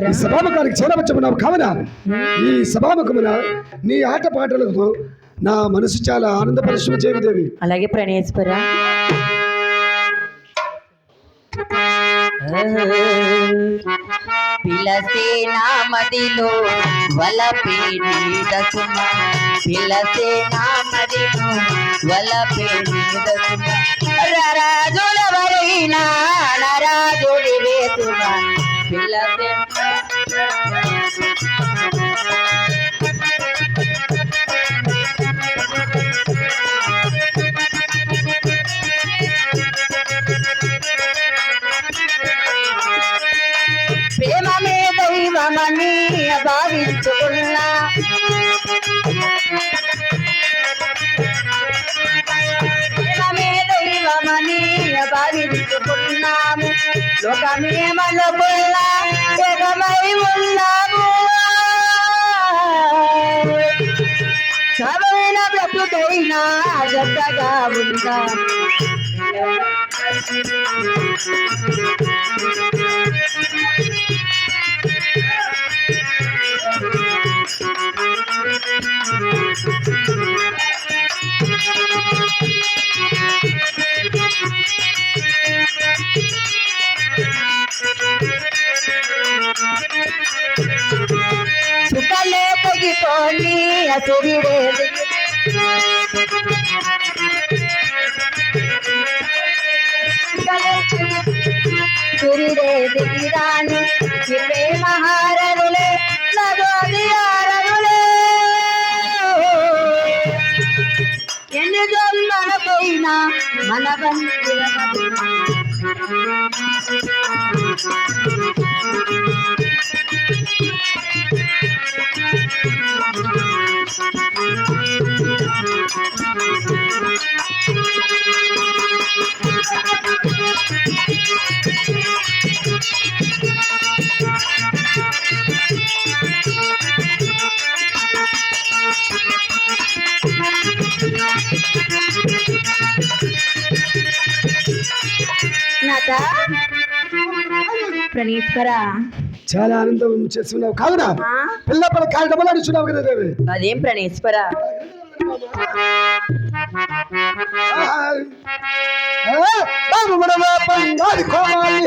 ఈ సభాముఖానికి చేరవచ్చుకున్నావు కావున ఈ సభాముఖమున నీ ఆట పాటలతో నా మనసు చాలా ఆనందపరిశ్రమ చేయదేవి అలాగే ప్రణేశ్వర పిలసే నా మదిలో వలపే నీదసుమ పిలసే నా వలపే నీదసుమ రాజుల వరైనా నరాజుడి వేసుమ పిలసే ప్రేమమే దైవమని భావించుకున్నా. భావించుకున్నాము లోకమే మనకున్నా ఉన్నాము. సరైన బ్రతుకైనా జతగా ఉందా తగ్గిపోని అసురిడే. సురిడే దిగిరాని ఇవే మహారరులే నగోది ఆరరులే ఎన్ని జన్మలకైనా మన బంధువుల. నాట ప్రణీశ్వర చాలా ఆనందం చేస్తున్నావు. కావున పిల్ల పిల్ల కాలు డబ్బులు అడుచున్నావు కదా దేవి. అదేం ప్రణీశ్వర బాబు గొడవ బంగారు కోమాలి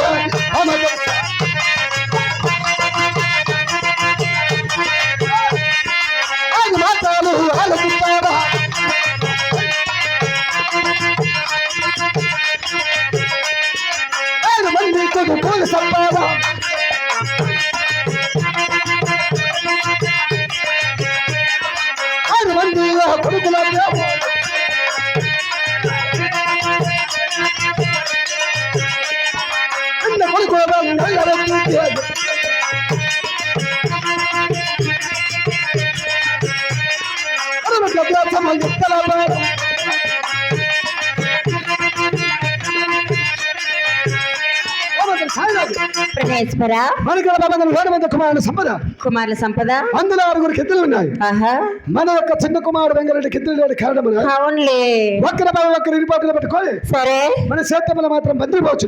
మహేశ్వర మధ్య కుమారుల సంపద. కుమారుల సంపద అందులో ఆరుగురు కిద్దలు ఉన్నాయి మన యొక్క చిన్న కుమారుడు వెంగరెడ్డి కిద్దలు లేడు కారణం అవునులే. ఒక్కరి బాబు ఒక్కరి ఇరుపాటులు పెట్టుకోవాలి. సరే. మన సేత్రములు మాత్రం బంద్రిపోవచ్చు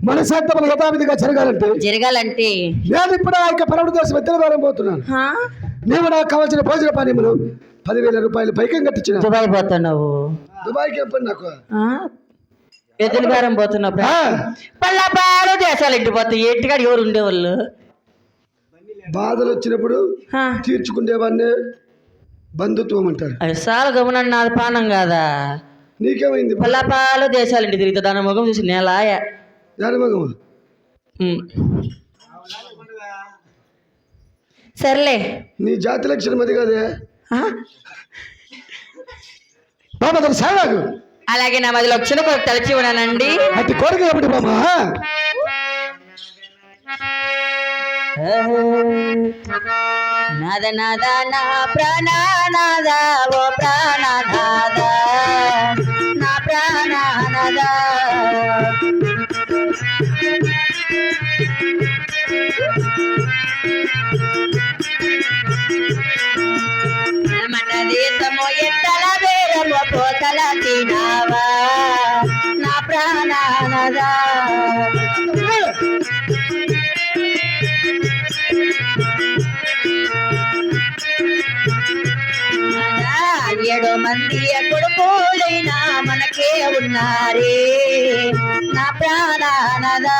మన సేత్తములు యథావిధిగా జరగాలంటే జరగాలంటే నేను ఇప్పుడు ఆ యొక్క పరమ దేశం ఎత్తల వారం పోతున్నాను? నీవు నాకు కావాల్సిన భోజన పానీయములు పదివేల రూపాయలు పైకం కట్టించిన. దుబాయ్ పోతున్నావు. దుబాయ్కి ఎప్పుడు నాకు. బేరం పోతున్నావు ఆ, పళ్ళపాడు దేశాలు ఇంటి పోతాయి. ఎట్టికాడు ఎవరు ఉండేవాళ్ళు? బాధలు వచ్చినప్పుడు తీర్చుకునేవాడిని బంధుత్వం అంటారు. అది చాలా గమనన్న అది పానం కాదా? నీకేమైంది? పళ్ళపాలు దేశాలు ఇంటి తిరిగితే దాని ముఖం చూసి నేలాయ. సర్లే. నీ జాతి లక్షణం అది కదే? ఆ? బాబా తన సాగు అలాగే నా మదిలో వచ్చిన కొరకు తలచి ఉన్నానండి. అట్టి కోరిక ఏమిటి బాబా. నాద నాద నా ప్రాణనాద ఓ ప్రాణనాద నా ప్రాణనాద ఏడు కొడుకోడైనా మనకే ఉన్నారే. నా ప్రాణానదా.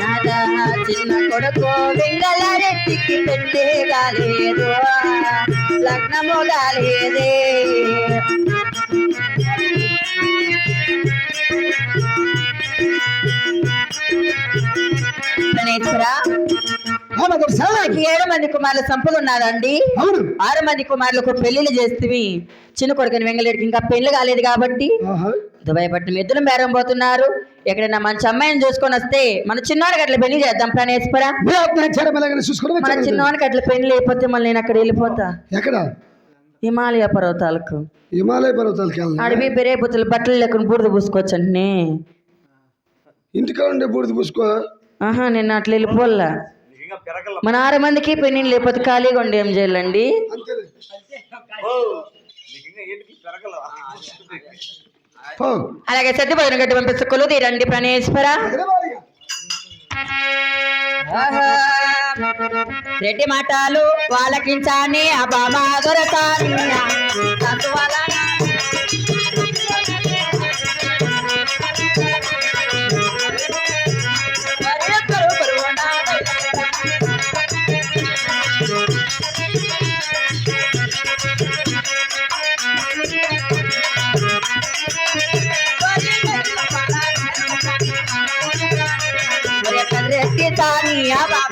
నాదా చిన్న కొడుకు వెంగళరెడ్డికి పెళ్ళే కాలేదు లగ్నము కాలేదే. ఏడు మంది కుమారుల సంపద ఉన్నారండి. ఆరు మంది కుమారులకు పెళ్ళిళ్ళు చేస్తే చిన్న కొడుకుని వెంగళరెడ్డికి ఇంకా పెళ్ళి కాలేదు కాబట్టి. దుబాయ్ పట్నం ఎద్దులు బేరం పోతున్నారు. ఎక్కడైనా మంచి అమ్మాయిని చూసుకొని వస్తే మన చిన్నవాడికి అట్లా పెళ్ళి చేద్దాం ప్రాణేశ్వర. మన. చిన్నవాడికి అట్లా పెళ్ళి అయిపోతే మళ్ళీ నేను అక్కడ వెళ్ళిపోతా. ఎక్కడ? హిమాలయ పర్వతాలకు. హిమాలయ పర్వతాలకి అడవి పెరేపుతులు బట్టలు లేకుండా బూడిద పూసుకోవచ్చు అంటే ఇంటికా ఉండే బూడిద పూసుకో. ఆహా నేను అట్లా వెళ్ళిపోల్లా మన ఆరు మందికి పెళ్ళి లేకపోతే ఖాళీగా ఉండి ఏం చేయాలండి. అలాగే సత్యభద్రం గట్టి పంపిస్తే కొలుది రండి ప్రాణేశ్వర? రెడ్డి మాటలు వాళ్ళకించాని అబామా సంతువలన Bye.